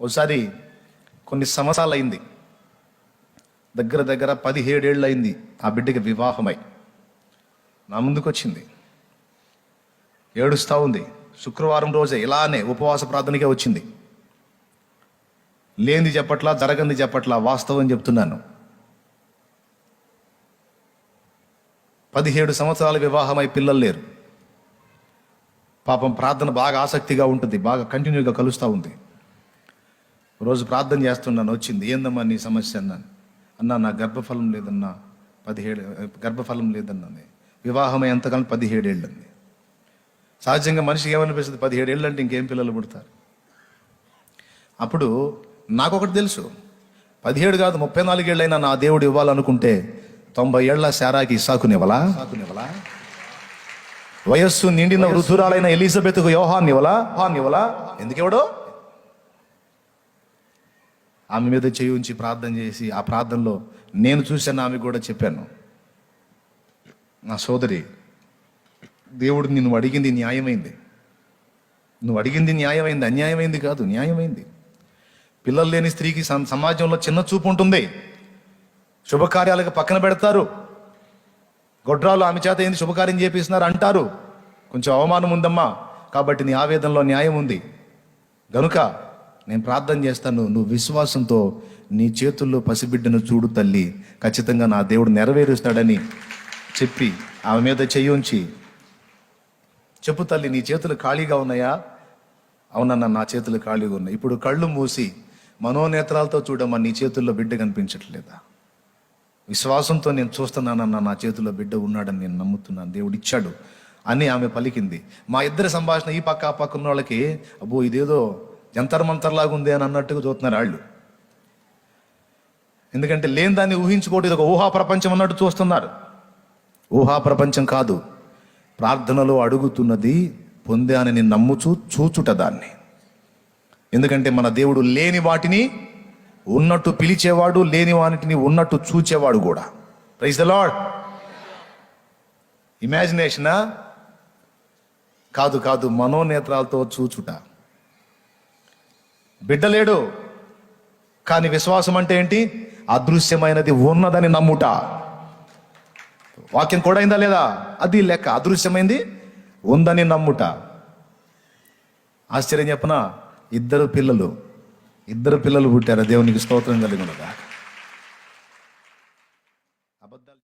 ఒకసారి కొన్ని సంవత్సరాలు అయింది దగ్గర దగ్గర పదిహేడేళ్ళు అయింది ఆ బిడ్డకి వివాహమై. నా ముందుకు వచ్చింది ఏడుస్తూ ఉంది. శుక్రవారం రోజే ఇలానే ఉపవాస ప్రార్థనకే వచ్చింది. లేనిది చెప్పట్లా జరగంది చెప్పట్లా వాస్తవం చెప్తున్నాను. పదిహేడు సంవత్సరాల వివాహమై పిల్లలు లేరు. పాపం ప్రార్థన బాగా ఆసక్తిగా ఉంటుంది. బాగా కంటిన్యూగా కలుస్తూ ఉంది. రోజు ప్రార్థన చేస్తున్నాను వచ్చింది. ఏందమ్మా నీ సమస్య? అన్నాను. అన్నా నా గర్భఫలం లేదన్నా పదిహేడు గర్భఫలం లేదన్నది వివాహం ఎంతకాలం పదిహేడేళ్ళు అంది. సహజంగా మనిషికి ఏమనిపిస్తుంది? పదిహేడేళ్ళు అంటే ఇంకేం పిల్లలు పుడతారు? అప్పుడు నాకు ఒకటి తెలుసు. పదిహేడు కాదు ముప్పై నాలుగేళ్ళైనా నా దేవుడు ఇవ్వాలనుకుంటే తొంభై ఏళ్ళ శారాకి ఇసాకునివ్వలా సాకునివ్వలా వయస్సు నిండిన వృద్ధురాలైన ఎలిజబెత్కు యోహాన్ ఇవ్వలా హాన్ ఇవ్వలా ఎందుకెవడో? ఆమె మీద చేయి ఉంచి ప్రార్థన చేసి ఆ ప్రార్థనలో నేను చూశాను ఆమె కూడా చెప్పాను. నా సోదరి దేవుడు నిన్ను అడిగింది న్యాయమైంది. నువ్వు అడిగింది న్యాయమైంది అన్యాయమైంది కాదు న్యాయమైంది. పిల్లలు లేని స్త్రీకి సమాజంలో చిన్న చూపు ఉంటుంది. శుభకార్యాలకు పక్కన పెడతారు. గొడ్రాలు ఆమె చేత ఏంది శుభకార్యం చేపిస్తున్నారు అంటారు. కొంచెం అవమానం ఉందమ్మా కాబట్టి నీ ఆవేదనలో న్యాయం ఉంది. గనుక నేను ప్రార్థన చేస్తాను నువ్వు విశ్వాసంతో నీ చేతుల్లో పసిబిడ్డను చూడు తల్లి. ఖచ్చితంగా నా దేవుడు నెరవేరుస్తాడని చెప్పి ఆమె మీద చెయ్యి చెప్పు తల్లి నీ చేతులు ఖాళీగా ఉన్నాయా? అవునన్నా నా చేతులు ఖాళీగా ఉన్నాయి. ఇప్పుడు కళ్ళు మూసి మనోనేత్రాలతో చూడమ్మా నీ చేతుల్లో బిడ్డ కనిపించట్లేదా? విశ్వాసంతో నేను చూస్తున్నానన్న నా చేతిలో బిడ్డ ఉన్నాడని నేను నమ్ముతున్నాను. దేవుడు ఇచ్చాడు అని ఆమె పలికింది. మా ఇద్దరి సంభాషణ ఈ పక్క ఆ పక్క ఉన్న వాళ్ళకి అబ్బో ఇదేదో జంతర్ మంతర్లాగా ఉంది అని అన్నట్టుగా చూస్తున్నారు వాళ్ళు ఎందుకంటే లేని దాన్ని ఊహించుకోవడం ఇది ఒక ఊహా ప్రపంచం అన్నట్టు చూస్తున్నారు. ఊహా ప్రపంచం కాదు. ప్రార్థనలో అడుగుతున్నది పొందానని నమ్ముచు చూచుట దాన్ని. ఎందుకంటే మన దేవుడు లేని వాటిని ఉన్నట్టు పిలిచేవాడు లేని వాటిని ఉన్నట్టు చూచేవాడు కూడా. ప్రైజ్ ద లాడ్ ఇమాజినేషనా కాదు కాదు మనోనేత్రాలతో చూచుట. బిడ్డలేడు కానీ విశ్వాసం అంటే ఏంటి? అదృశ్యమైనది ఉన్నదని నమ్ముట. వాక్యం కూడా అయిందా లేదా? అది లెక్క. అదృశ్యమైంది ఉందని నమ్ముట. ఆశ్చర్యం చెప్పనా? ఇద్దరు పిల్లలు. ఇద్దరు పిల్లలు పుట్టారు. దేవునికి స్తోత్రం కలిగి ఉండగా.